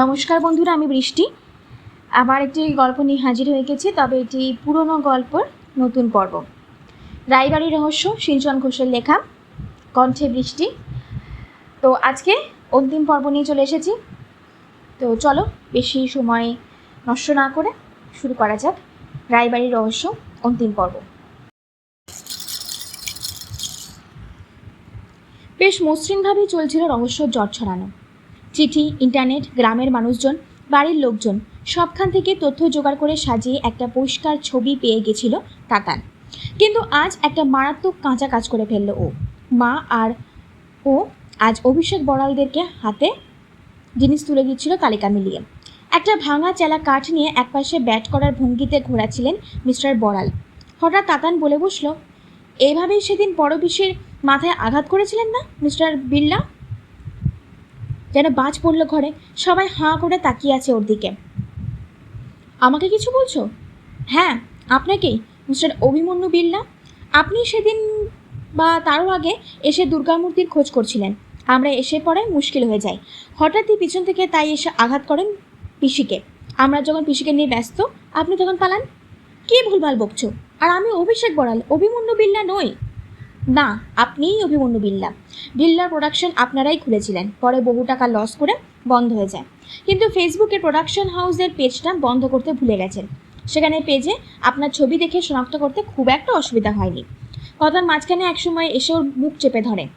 নমস্কার বন্ধুরা, আমি বৃষ্টি। আবার একটি গল্প নিয়ে হাজির হয়ে গেছি, তবে এটি পুরনো গল্পর নতুন পর্ব। রায়বাড়ির রহস্য সিঞ্চন ঘোষের লেখা, কণ্ঠে বৃষ্টি। তো আজকে অন্তিম পর্ব নিয়ে চলে এসেছি। তো চলো, বেশি সময় নষ্ট না করে শুরু করা যাক রায়বাড়ির রহস্য, অন্তিম পর্ব। বেশ মসৃণভাবেই চলছিল রহস্য জট ছড়ানো। চিঠি, ইন্টারনেট, গ্রামের মানুষজন, বাড়ির লোকজন, সবখান থেকে তথ্য জোগাড় করে সাজিয়ে একটা পরিষ্কার ছবি পেয়ে গেছিল তাতান। কিন্তু আজ একটা মারাত্মক কাঁচা কাজ করে ফেলল ও। মা আর ও আজ অভিষেক বড়ালদেরকে হাতে জিনিস তুলে দিচ্ছিল তালিকা মিলিয়ে। একটা ভাঙা চেলা কাঠ নিয়ে একপাশে ব্যাট করার ভঙ্গিতে ঘোরাছিলেন মিস্টার বড়াল। হঠাৎ তাতান বলে বসল, এভাবেই সেদিন পরবিশের মাথায় আঘাত করেছিলেন না, মিস্টার বিড়লা? যেন বাজ পড়ল ঘরে, সবাই হাঁ করে তাকিয়ে আছে ওর দিকে। আমাকে কিছু বলছো? হ্যাঁ আপনাকেই, মিস্টার অভিমন্যু বিড়লা আপনি সেদিন বা তারও আগে এসে দুর্গামূর্তির খোঁজ করছিলেন। আমরা এসে পড়ে মুশকিল হয়ে যায় হঠাৎই পিছন থেকে তাই এসে আঘাত করেন পিসিকে। আমরা যখন পিসিকে নিয়ে ব্যস্ত, আপনি তখন পালান। কে ভুলভাল বকছো? আর আমি অভিষেক বড়াল, অভিমন্যু বিল্লা নই। না, আপনিই অভিমন্যু বিল্লা বিল্লার প্রোডাকশন আপনারাই খুলেছিলেন। পরে বহু টাকা লস করে বন্ধ হয়ে যায়। কিন্তু ফেসবুকের প্রোডাকশন হাউসের পেজটা বন্ধ করতে ভুলে গেছেন। সেখানে পেজে আপনার ছবি দেখে শনাক্ত করতে খুব একটা অসুবিধা হয়নি। কথার মাঝখানে একসময় এসে ওর মুখ চেপে ধরে।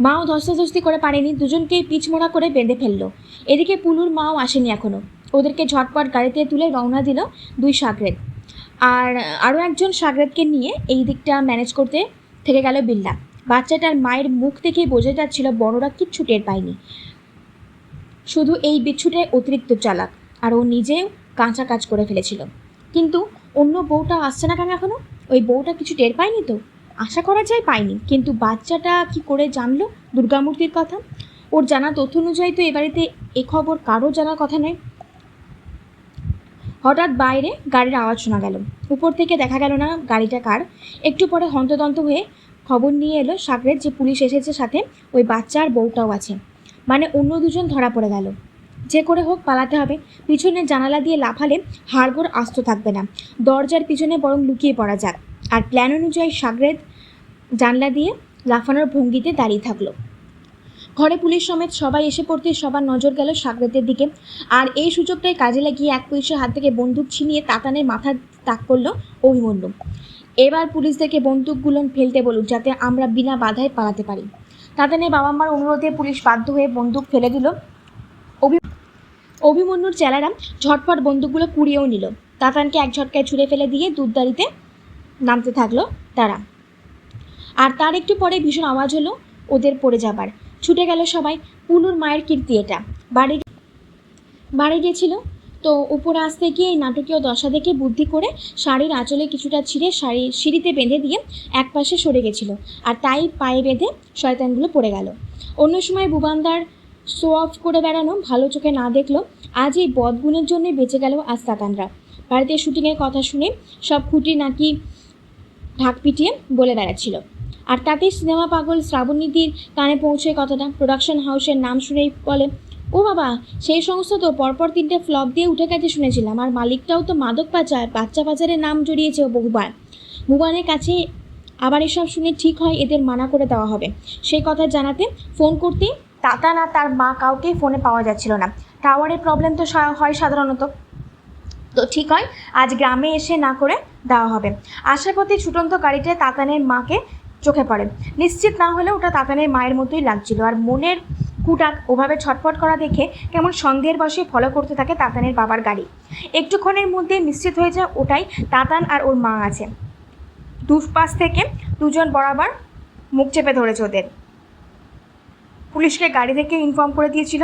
মাও ধস্তাধস্তি করে পারেনি, দুজনকেই পিচমোড়া করে বেঁধে ফেলল। এদিকে পুলুর মাও আসেনি এখনও ওদেরকে ঝটপট গাড়িতে তুলে রওনা দিল দুই সাগরেদ আর আরও একজন সাগরেদকে নিয়ে এই দিকটা ম্যানেজ করতে থেকে গেল বিল্লা। বাচ্চাটার মায়ের মুখ থেকেই বোঝা যাচ্ছিল বড়রা কিচ্ছু টের পায়নি। শুধু এই বিচ্ছুটাই অতিরিক্ত চালাক, আর ও নিজেও কাঁচা কাজ করে ফেলেছিল। কিন্তু অন্য বউটা আসছে না কেন এখনও ওই বউটা কিছু টের পায়নি তো? আশা করা যায় পায়নি, কিন্তু বাচ্চাটা কি করে জানলো দুর্গামূর্তির কথা? ওর জানা তথ্য অনুযায়ী তো এ বাড়িতে এ খবর কারও জানার কথা নয় হঠাৎ বাইরে গাড়ির আওয়াজ শোনা গেল। উপর থেকে দেখা গেল না গাড়িটা কার। একটু পরে হন্তদন্ত হয়ে খবর নিয়ে এলো সাগরের যে পুলিশ এসেছে সাথে ওই বাচ্চা আর বউটাও আছে। মানে অন্য দুজন ধরা পড়ে গেল। যে করে হোক পালাতে হবে। পিছনে জানালা দিয়ে লাফালে হাড়গোড় আস্ত থাকবে না। দরজার পিছনে বরং লুকিয়ে পড়া যাক। আর প্ল্যান অনুযায়ী সাগরেদ জানলা দিয়ে লাফানোর ভঙ্গিতে দাঁড়িয়ে থাকল। ঘরে পুলিশ সমেত সবাই এসে পড়তে সবার নজর গেল সাগরেদের দিকে। আর এই সুযোগটাই কাজে লাগিয়ে এক পুলিশের হাত থেকে বন্দুক ছিনিয়ে তাতানের মাথা তাক করল অভিমন্যু। এবার পুলিশদেরকে বন্দুকগুলো ফেলতে বলুক, যাতে আমরা বিনা বাধায় পালাতে পারি। তাতানের বাবা মার অনুরোধে পুলিশ বাধ্য হয়ে বন্দুক ফেলে দিল। অভি অভিমন্যুর চেলারা ঝটপট বন্দুকগুলো কুড়িয়েও নিল। তাতানকে এক ঝটকায় ছুঁড়ে ফেলে দিয়ে দুধদারিতে নামতে থাকল তারা। আর তার একটু পরে ভীষণ আওয়াজ হলো ওদের পড়ে যাবার। ছুটে গেল সবাই। পুলুর মায়ের কীর্তি এটা। বাড়ি বাড়ি গেছিল। তো উপরে আসতে গিয়ে এই নাটকীয় দশা দেখে বুদ্ধি করে শাড়ির আঁচলে কিছুটা ছিঁড়ে শাড়ি সিঁড়িতে বেঁধে দিয়ে এক পাশে সরে গেছিল। আর তাই পায়ে বেঁধে শয়তানগুলো পড়ে গেল। অন্য সময় বুবান্দার শো অফ করে বেড়ানো ভালো চোখে না দেখল, আজ এই বদগুণের জন্যে বেঁচে গেল আজ তাতানরা বাড়িতে শুটিংয়ের কথা শুনে সব খুঁটি নাকি ঢাক পিটিয়ে বলে বেড়াচ্ছিল। আর তাতেই সিনেমা পাগল শ্রাবণীতির কানে পৌঁছে কথাটা। প্রোডাকশন হাউসের নাম শুনেই বলে, ও বাবা, সেই সংস্থা তো পরপর তিনটে ফ্লপ দিয়ে উঠে গেছে শুনেছিলাম। আর মালিকটাও তো মাদক পাচার, বাচ্চা পাচারের নাম জড়িয়েছে বহুবার। মুবানের কাছে আবার এসব শুনে ঠিক হয়, এদের মানা করে দেওয়া হবে। সেই কথা জানাতে ফোন করতেই তাতা না তার মা কাউকে ফোনে পাওয়া যাচ্ছিল না। টাওয়ারের প্রবলেম তো হয় সাধারণত। তো ঠিক হয়, আজ গ্রামে এসে না করে দেওয়া হবে। আসার পথে ছুটন্ত গাড়িতে তাতানের মাকে চোখে পড়ে। নিশ্চিত না হলে ওটা তাতানের মায়ের মতোই লাগছিল। আর মনের কুটাক ওভাবে ছটফট করা দেখে কেমন সন্দেহের বসে ফলো করতে থাকে তাতানের বাবার গাড়ি। একটুক্ষণের মধ্যে নিশ্চিত হয়ে যায় ওটাই তাতান আর ওর মা আছে। দুপাশ থেকে দুজন বরাবর মুখ চেপে ধরেছে ওদের। পুলিশকে গাড়ি থেকে ইনফর্ম করে দিয়েছিল।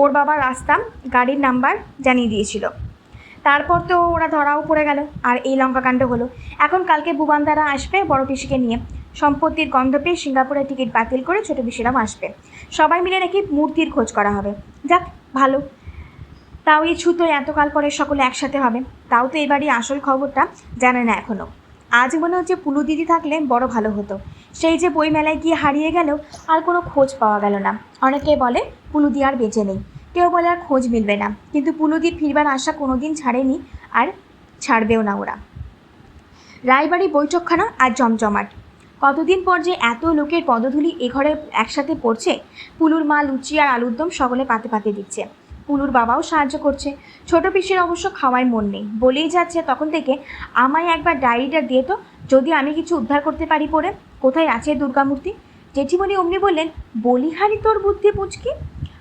ওর বাবা রাস্তা গাড়ির নাম্বার জানিয়ে দিয়েছিল। তারপর তো ওরা ধরাও পড়ে গেল। আর এই লঙ্কাকাণ্ড হলো। এখন কালকে বুবান্দারা আসবে বড় পিসিকে নিয়ে। সম্পত্তির গন্ধ পেয়ে সিঙ্গাপুরের টিকিট বাতিল করে ছোটো পিসিরাও আসবে। সবাই মিলে নাকি মূর্তির খোঁজ করা হবে। যাক, ভালো। তাও এই ছুতো এতকাল পরে সকলে একসাথে হবে। তাও তো এবারই আসল খবরটা জানে না এখনও আজ মনে হচ্ছে পুলু দিদি থাকলে বড় ভালো হতো। সেই যে বইমেলায় গিয়ে হারিয়ে গেল, আর কোনো খোঁজ পাওয়া গেল না। অনেকে বলে পুলুদি আর বেঁচে নেই। কেউ বলে আর খোঁজ মিলবে না। কিন্তু পুলুদির ফিরবার আশা কোনোদিন ছাড়েনি আর ছাড়বেও না ওরা। রায়বাড়ি বৈঠকখানা আর জমজমাট। কতদিন পর যে এত লোকের পদধূলি এ ঘরে একসাথে পড়ছে? পুলুর মা লুচি আর আলুর দম সকলে পাতে পাতে দিচ্ছে। পুলুর বাবাও সাহায্য করছে। ছোট পিসির অবশ্য খাওয়ার মন নেই। বলেই যাচ্ছে তখন থেকে, আমায় একবার ডায়েরিটা দিয়ে তো, যদি আমি কিছু উদ্ধার করতে পারি পরে। কোথায় আছে দুর্গামূর্তি? জেঠিমণি অমনি বললেন, বলিহারি তোর বুদ্ধি পুচকি?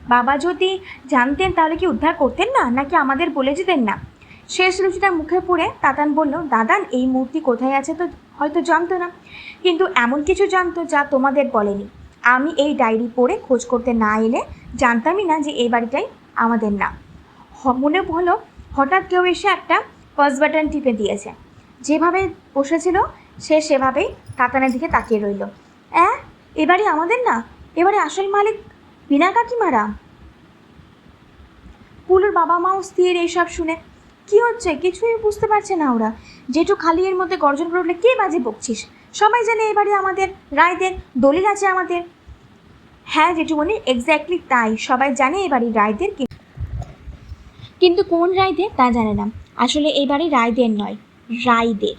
বাবা যদি জানতেন তাহলে কি উদ্ধার করতেন না? নাকি আমাদের বলে যেতেন না? শেষ রুচিটা মুখে পড়ে তাতান বলল, দাদান, এই মূর্তি কোথায় আছে তো হয়তো জানতো না। কিন্তু এমন কিছু জানতো যা তোমাদের বলেনি। আমি এই ডায়েরি পড়ে খোঁজ করতে না এলে জানতামই না যে এই বাড়িটাই আমাদের না মনে হলো হঠাৎ কেউ এসে একটা পজ বাটন টিপে দিয়েছে। যেভাবে বসেছিল, সে সেভাবেই তাতানের দিকে তাকিয়ে রইল। অ্যাঁ এবারে আমাদের না? এবারে আসল মালিক বিনা কাকিমারা? পুলুর বাবা মাও স্থির এইসব শুনে কি হচ্ছে? কিছুই বুঝতে পারছে না ওরা। যেটু খালি এর মধ্যে গর্জন করে উঠলে, কে বাজে বকছিস? সবাই জানে এবারে আমাদের, রায়দের দলিল আছে আমাদের। হ্যাঁ জেঠুমণি এক্স্যাক্টলি তাই। সবাই জানে এবারে রায়দের কিন্তু কোন রায়দের তা জানে না। আসলে এবারে রায়দের নয়, রায়দের।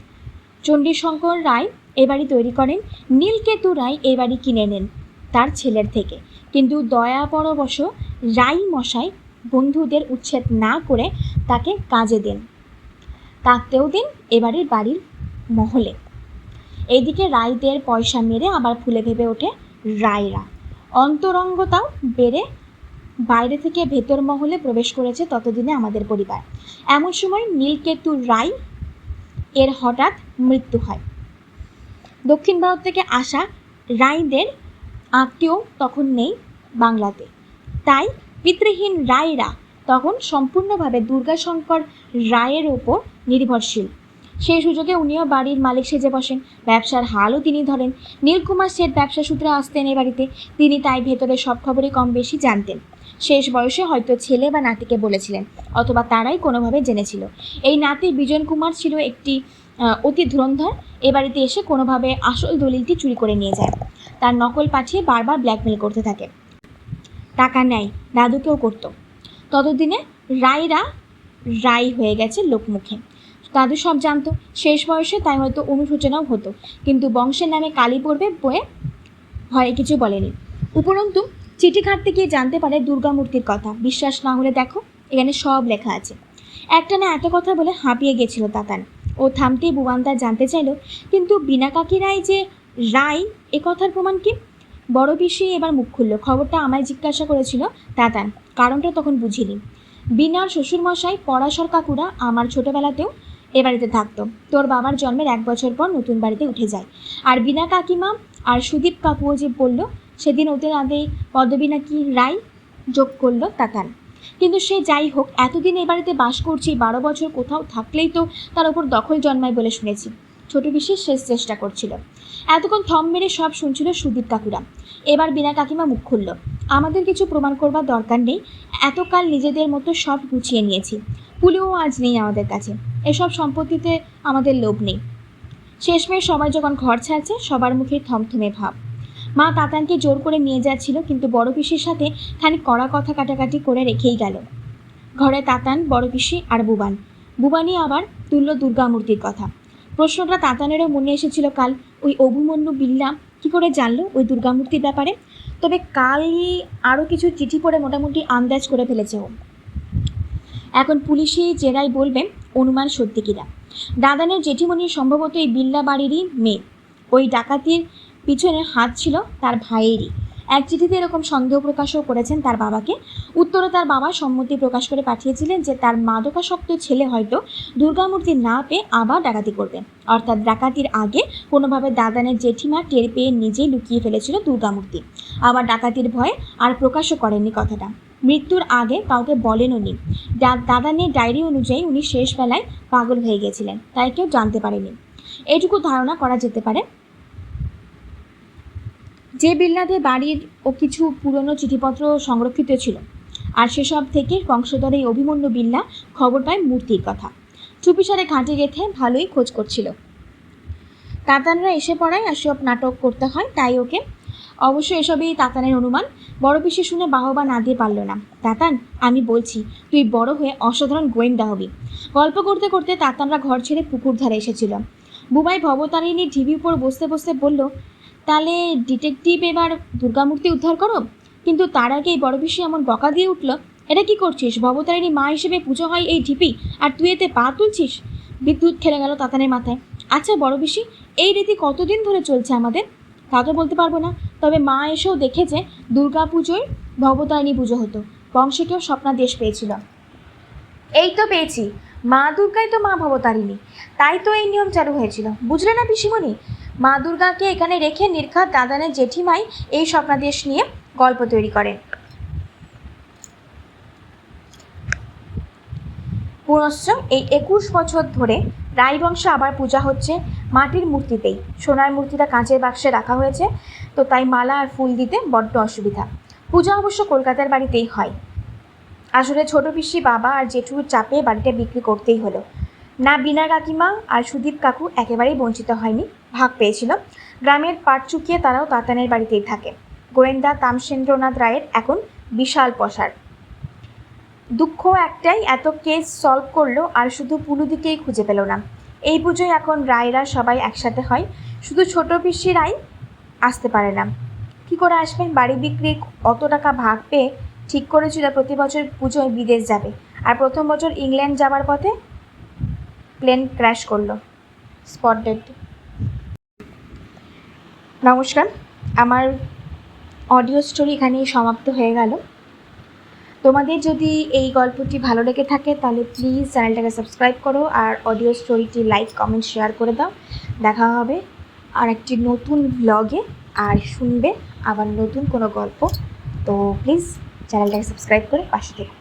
চণ্ডীশঙ্কর রায় এবাড়ি তৈরি করেন, নীলকেতু রায় এবাড়ি কিনে নেন, তার ছেলের থেকে। কিন্তু দয়া পরবশ রাই মশাই বন্ধুদের উচ্ছেদ না করে তাকে কাজে দেন। থাকতেও দিন এবারের বাড়ির মহলে। এইদিকে রায়দের পয়সা মেরে আবার ফুলে ভেবে ওঠে রায়রা। অন্তরঙ্গতাও বেড়ে বাইরে থেকে ভেতর মহলে প্রবেশ করেছে ততদিনে আমাদের পরিবার। এমন সময় নীলকেতু রায় এর হঠাৎ মৃত্যু হয়। দক্ষিণ ভারত থেকে আসা রায়দের আত্মীয় তখন নেই বাংলাতে। তাই পিতৃহীন রায়রা তখন সম্পূর্ণভাবে দুর্গাশঙ্কর রায়ের ওপর নির্ভরশীল। সেই সুযোগে উনিও বাড়ির মালিক সেজে বসেন। ব্যবসার হালও তিনি ধরেন। নীলকুমার শেঠ ব্যবসা সূত্রে আসতেন এ বাড়িতে। তিনি তাই ভেতরে সব খবরই কম বেশি জানতেন। শেষ বয়সে হয়তো ছেলে বা নাতিকে বলেছিলেন, অথবা তারাই কোনোভাবে জেনেছিল। এই নাতি বিজন কুমার ছিল একটি অতি ধুরন্ধর। এ বাড়িতে এসে কোনোভাবে আসল দলিলটি চুরি করে নিয়ে যায়। তার নকল পাঠিয়ে বারবার ব্ল্যাকমেল করতে থাকে। টাকা নেয়। দাদুকেও করতো। ততদিনে রায়রা রায় হয়ে গেছে লোকমুখে। দাদু সব জানতো। শেষ বয়সে তাই হয়তো অনুশোচনাও হতো। কিন্তু বংশের নামে কালী পড়বে বয়ে ভয়ে কিছু বলেনি। উপরন্তু, চিঠি ঘাটতে গিয়ে জানতে পারে দুর্গামূর্তির কথা। বিশ্বাস না হলে দেখো, এখানে সব লেখা আছে। একটা না এত কথা বলে হাঁপিয়ে গেছিল তাতান। ও থামতেই বুবান্তার জানতে চাইলো, কিন্তু বিনা কাকি রায় যে রায় এ কথার প্রমাণ কি? বড় পিসি এবার মুখ খুলল। খবরটা আমায় জিজ্ঞাসা করেছিল তাতান। কারণটা তখন বুঝিনি। বিনার শ্বশুরমশাই, পরাশর কাকুরা আমার ছোটবেলাতেও এ বাড়িতে থাকতো। তোর বাবার জন্মের এক বছর পর নতুন বাড়িতে উঠে যায়। আর বিনা কাকিমা আর সুদীপ কাকুও যে বলল, সেদিন ওদের আগে পদবী নাকি রায় যোগ করল তাতান। কিন্তু সে যাই হোক, এতদিন এ বাড়িতে বাস করছি, বারো বছর কোথাও থাকলেই তো তার ওপর দখল জন্মায় বলে শুনেছি। ছোট বিশেষ শেষ চেষ্টা করছিল। এতক্ষণ থম মেরে সব শুনছিল সুদীপ কাকুরা। এবার বিনা কাকিমা মুখ খুলল। আমাদের কিছু প্রমাণ করবার দরকার নেই। এতকাল নিজেদের মতো সব গুছিয়ে নিয়েছি। পুলিও আজ নেই আমাদের কাছে। এসব সম্পত্তিতে আমাদের লোভ নেই। শেষমেশ সবাই যখন ঘর ছাড়ছে, সবার মুখে থমথমে ভাব। মা তাতানকে জোর করে নিয়ে যাচ্ছিল, কিন্তু বড় পিসির সাথে খানিক কড়া কথা কাটাকাটি করে রেখেই গেল। ঘরে তাতান, বড় পিসি আর বুবান। বুবানি আবার তুলল দুর্গামূর্তির কথা। প্রশ্নটা তাতানেরও মনে এসেছিল কাল ওই অভিমন্যু বিল্লা। কী করে জানলো ওই দুর্গামূর্তির ব্যাপারে? তবে কালই আরও কিছু চিঠি পড়ে মোটামুটি আন্দাজ করে ফেলেছে ও। এখন পুলিশি জেরাই বলবে, অনুমান সত্যি কিনা? দাদানের জেঠিমণি সম্ভবত এই বিল্লা বাড়িরই মেয়ে। ওই ডাকাতির পিছনে হাত ছিল তার ভাইয়েরই। এক চিঠিতে এরকম সন্দেহ প্রকাশও করেছেন তার বাবাকে। উত্তরে তার বাবা সম্মতি প্রকাশ করে পাঠিয়েছিলেন যে তার মাদকাসক্ত ছেলে হয়তো দুর্গামূর্তি না পেয়ে আবার ডাকাতি করবে। অর্থাৎ ডাকাতির আগে কোনোভাবে দাদানের জেঠিমা টের পেয়ে নিজেই লুকিয়ে ফেলেছিল দুর্গামূর্তি। আবার ডাকাতির ভয়ে আর প্রকাশও করেননি কথাটা। মৃত্যুর আগে কাউকে বলেনও নি। দা- দাদানের ডায়েরি অনুযায়ী উনি শেষ বেলায় পাগল হয়ে গেছিলেন, তাই কেউ জানতে পারেনি। এটুকু ধারণা করা যেতে পারে যে বিল্লাদের বাড়ির ও কিছু পুরনো চিঠিপত্র সংরক্ষিত ছিল, আর সেসব থেকে বংশধর এই অভিমন্যু বিল্লা খবর পায় মূর্তির কথা। চুপিসারে ঘাঁটি গেথে ভালোই খোঁজ করছিল। তাতানরা এসে পড়ায় আর সব নাটক করতে হয়, তাই ওকে। অবশ্য এসবই তাতানের অনুমান। বড় পিসি শুনে বাহবা না দিয়ে পারল না। তাতান, আমি বলছি, তুই বড় হয়ে অসাধারণ গোয়েন্দা হবি। গল্প করতে করতে তাতানরা ঘর ছেড়ে পুকুর ধারে এসেছিল। বুবাই ভবতারিণী ঢিবি উপর বসতে বসতে বলল তাহলে ডিটেকটিভ এবার দুর্গামূর্তি উদ্ধার করো? কিন্তু তার আগেই বড় পিসি এমন বকা দিয়ে উঠল, এটা কি করছিস? ভবতারিণী মা হিসেবে পুজো হয় এই ঢিপি, আর তুই এতে পা তুলছিস? বিদ্যুৎ খেলে গেল তাতানের মাথায়। আচ্ছা বড় পিসি, এই রীতি কতদিন ধরে চলছে আমাদের? তা তো বলতে পারব না। তবে মা এসেও দেখেছে দুর্গা পুজোয় ভবতারিণী পুজো হতো। বংশীকেও স্বপ্নাদেশ পেয়েছিল। এই তো পেয়েছি। মা দুর্গাই তো মা ভবতারিণী। তাই তো এই নিয়ম চালু হয়েছিল। বুঝলে না পিসিমণি? মা দুর্গাকে এখানে রেখে নির্ঘাত দাদানের জেঠিমাই এই স্বপ্নাদেশ নিয়ে গল্প তৈরি করেন। পুনশ্চ এই একুশ বছর ধরে রায়বংশে আবার পূজা হচ্ছে মাটির মূর্তিতেই। সোনার মূর্তিটা কাঁচের বাক্সে রাখা হয়েছে, তো তাই মালা আর ফুল দিতে বড্ড অসুবিধা। পূজা অবশ্য কলকাতার বাড়িতেই হয়। আসলে ছোট পিসি বাবা আর জেঠুর চাপে বাড়িটা বিক্রি করতেই হলো। না বিনা কাকিমা আর সুদীপ কাকু একেবারেই বঞ্চিত হয়নি, ভাগ পেয়েছিল। গ্রামের পাট চুকিয়ে তারাও তাতানের বাড়িতেই থাকে। গোয়েন্দা তামসেন্দ্রনাথ রায়ের এখন বিশাল পসার। দুঃখ একটাই, এত কেস সলভ করল আর শুধু পুলুদিকেই খুঁজে পেল না। এই পুজোয় এখন রায়রা সবাই একসাথে হয়, শুধু ছোট পিসি রায় আসতে পারে না। কি করে আসবেন? বাড়ি বিক্রি অত টাকা ভাগ পেয়ে ঠিক করেছিল, প্রতি বছর পুজোয় বিদেশ যাবে। আর প্রথম বছর ইংল্যান্ড যাবার পথে প্লেন ক্র্যাশ করল স্পট ডেড নমস্কার, আমার অডিও স্টোরি এখানেই সমাপ্ত হয়ে গেল। তোমাদের যদি এই গল্পটি ভালো লেগে থাকে, তাহলে প্লিজ চ্যানেলটাকে সাবস্ক্রাইব করো আর অডিও স্টোরিটি লাইক কমেন্ট শেয়ার করে দাও। দেখা হবে আর একটি নতুন ব্লগে আর শুনবে আবার নতুন কোনো গল্প। তো প্লিজ চ্যানেলটাকে সাবস্ক্রাইব করে পাশে থেকো।